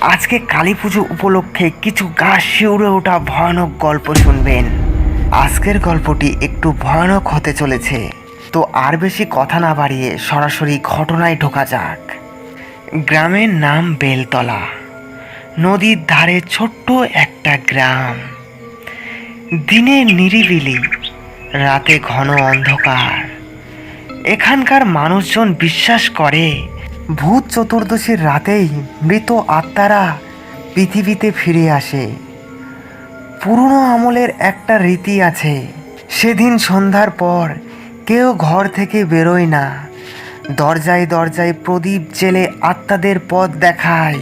আজকে কালী পুজো উপলক্ষে কিছু গা শিউরে ওঠা ভয়ানক গল্প শুনবেন। আজকের গল্পটি একটু ভয়ানক হতে চলেছে। তো আর বেশি কথা না বাড়িয়ে সরাসরি ঘটনায় ঢোকা যাক। গ্রামের নাম বেলতলা। নদীর ধারে ছোট্ট একটা গ্রাম। দিনে নিরিবিলি, রাতে ঘন অন্ধকার। এখানকার মানুষজন বিশ্বাস করে ভূত চতুর্দশীর রাতেই মৃত আত্মারা পৃথিবীতে ফিরে আসে। পুরনো আমলের একটা রীতি আছে, সেদিন সন্ধ্যার পর কেউ ঘর থেকে বেরোয় না। দরজায় দরজায় প্রদীপ জেলে আত্মাদের পথ দেখায়।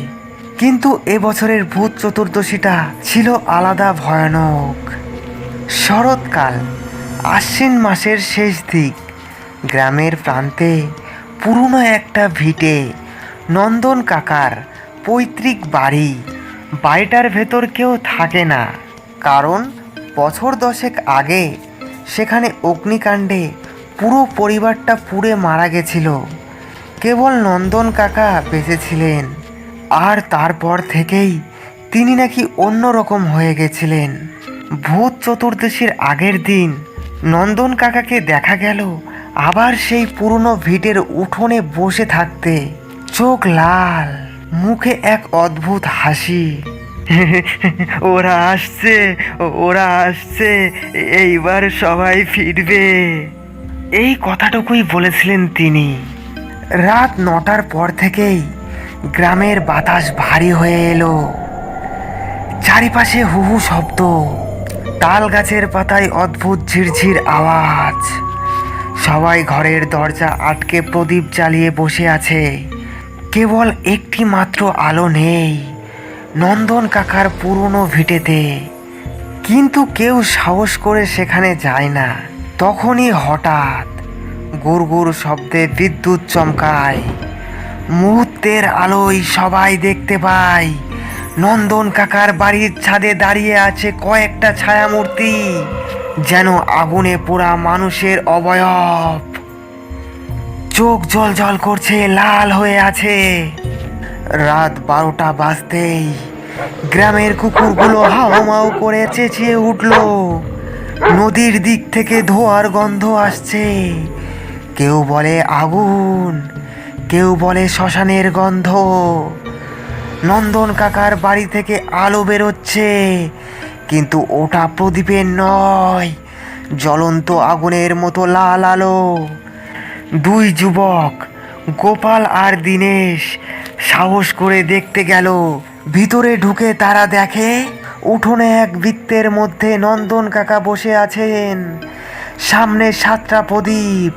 কিন্তু এবছরের ভূত চতুর্দশীটা ছিল আলাদা ভয়ানক। শরৎকাল, আশ্বিন মাসের শেষ দিক। গ্রামের প্রান্তে পুরনো একটা ভিটে। নন্দন কাকার পৈতৃক বাড়ি। বাড়িটার ভেতর কেউ থাকে না। কারণ বছর দশেক আগে সেখানে অগ্নিকাণ্ডে পুরো পরিবারটা পুড়ে মারা গেছিল। কেবল নন্দন কাকা বেঁচেছিলেন। আর তারপর থেকেই তিনি নাকি অন্য রকম হয়ে গেছিলেন। ভূত চতুর্দশীর আগের দিন নন্দন কাকাকে দেখা গেল আবার সেই পুরনো ভিটের উঠোনে বসে থাকতে চোখ লাল, মুখে এক অদ্ভুত হাসি। ওরা আসছে ওরা আসছে, এইবার সবাই ফিরবে। এই কথাটুকুই বলেছিলেন তিনি। রাত নটার পর থেকেই গ্রামের বাতাস ভারী হয়ে এলো। চারিপাশে হুহু শব্দ, তাল গাছের পাতায় অদ্ভুত ঝিরঝির আওয়াজ। সবাই ঘরের দরজা আটকে প্রদীপ জ্বালিয়ে বসে আছে। কেবল একটি মাত্র আলো নেই, নন্দন কাকার পুরনো ভিটেতে। কিন্তু কেউ সাহস করে সেখানে যায় না। তখনই হঠাৎ গুড়গুড় শব্দে বিদ্যুৎ চমকায়। মুহূর্তের আলোয় সবাই দেখতে পায়, নন্দন কাকার বাড়ির ছাদে দাঁড়িয়ে আছে কয়েকটা ছায়ামূর্তি। যেন আগুনে পোড়া মানুষের অবয়ব। চোখ জল জল করছে, লাল হয়ে আছে। রাত বারোটা বাজতেই গ্রামের কুকুরগুলো হাওমাও করে চেঁচিয়ে উঠল। নদীর দিক থেকে ধোয়ার গন্ধ আসছে। কেউ বলে আগুন, কেউ বলে শ্মশানের গন্ধ। নন্দন কাকার বাড়ি থেকে আলো বেরোচ্ছে। কিন্তু ওটা প্রদীপের নয়, জ্বলন্ত আগুনের মতো লাল আলো। দুই যুবক, গোপাল আর দীনেশ, সাহস করে দেখতে গেল। ভিতরে ঢুকে তারা দেখে, উঠোনে এক বৃত্তের মধ্যে নন্দন কাকা বসে আছেন। সামনে সাতটা প্রদীপ,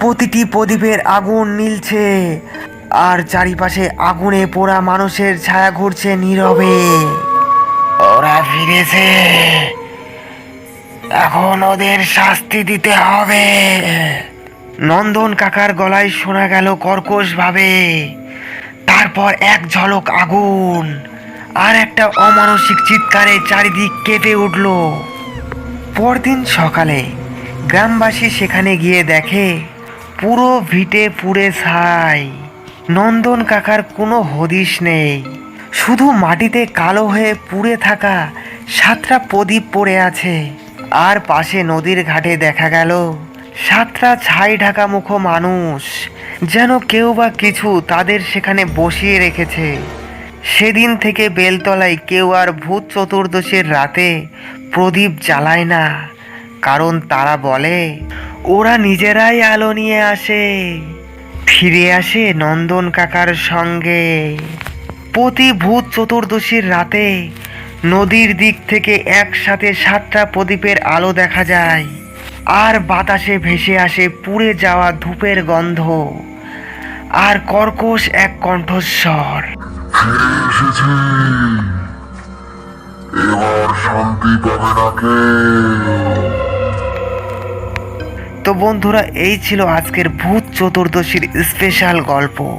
প্রতিটি প্রদীপের আগুন নীলছে। আর চারিপাশে আগুনে পোড়া মানুষের ছায়া ঘুরছে নীরবে। ওরা ফিরেছে। এখন ওদের শাস্তি দিতে হবে। নন্দন কাকার গলায় শোনা গেল কর্কশ ভাবে তারপর এক ঝলক আগুন, আর একটা অমানসিক চিৎকারে চারিদিক কেঁপে উঠল। পরদিন সকালে গ্রামবাসী সেখানে গিয়ে দেখে, পুরো ভিটে পুড়ে ছাই। নন্দন কাকার কোনো হদিশ নেই। শুধু মাটিতে কালো হয়ে পুড়ে থাকা সাতটা প্রদীপ পড়ে আছে। আর পাশে নদীর ঘাটে দেখা গেল সাতটা ছাই ঢাকা মুখো মানুষ, যেন কেউ বা কিছু তাদের সেখানে বসিয়ে রেখেছে। সেদিন থেকে বেলতলায় কেউ আর ভূত চতুর্দশীর রাতে প্রদীপ জ্বালায় না, কারণ তারা বলে, ওরা নিজেরাই আলো নিয়ে আসে, ফিরে আসে নন্দন কাকার সঙ্গে। প্রতি ভূত চতুর্দশীর রাতে নদীর দিক থেকে একসাথে সাতটা প্রদীপের আলো দেখা যায়। আর বাতাসে ভেসে আসে পুড়ে যাওয়া ধূপের গন্ধ। আর কর্কশ এক কণ্ঠস্বর। ফিরে এসেছি। এবার শান্তি পাবে না কেউ তো বন্ধুরা এই ছিল আজকের ভূত চতুর্দশীর স্পেশাল গল্প।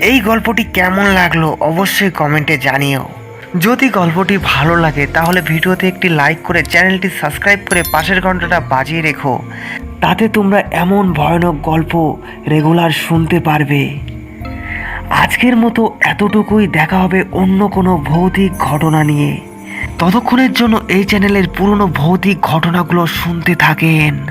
এই গল্পটি কেমন লাগল অবশ্যই কমেন্টে জানিও। যদি গল্পটি ভালো লাগে, তাহলে ভিডিওতে একটি লাইক করে চ্যানেলটি সাবস্ক্রাইব করে পাশের ঘন্টাটা বাজিয়ে রেখো। তাতে তোমরা এমন ভয়ানক গল্প রেগুলার শুনতে পারবে। আজকের মতো এতটুকুই, দেখা হবে অন্য কোনো ভৌতিক ঘটনা নিয়ে। ততক্ষণের জন্য এই চ্যানেলের পুরনো ভৌতিক ঘটনাগুলো শুনতে থাকেন।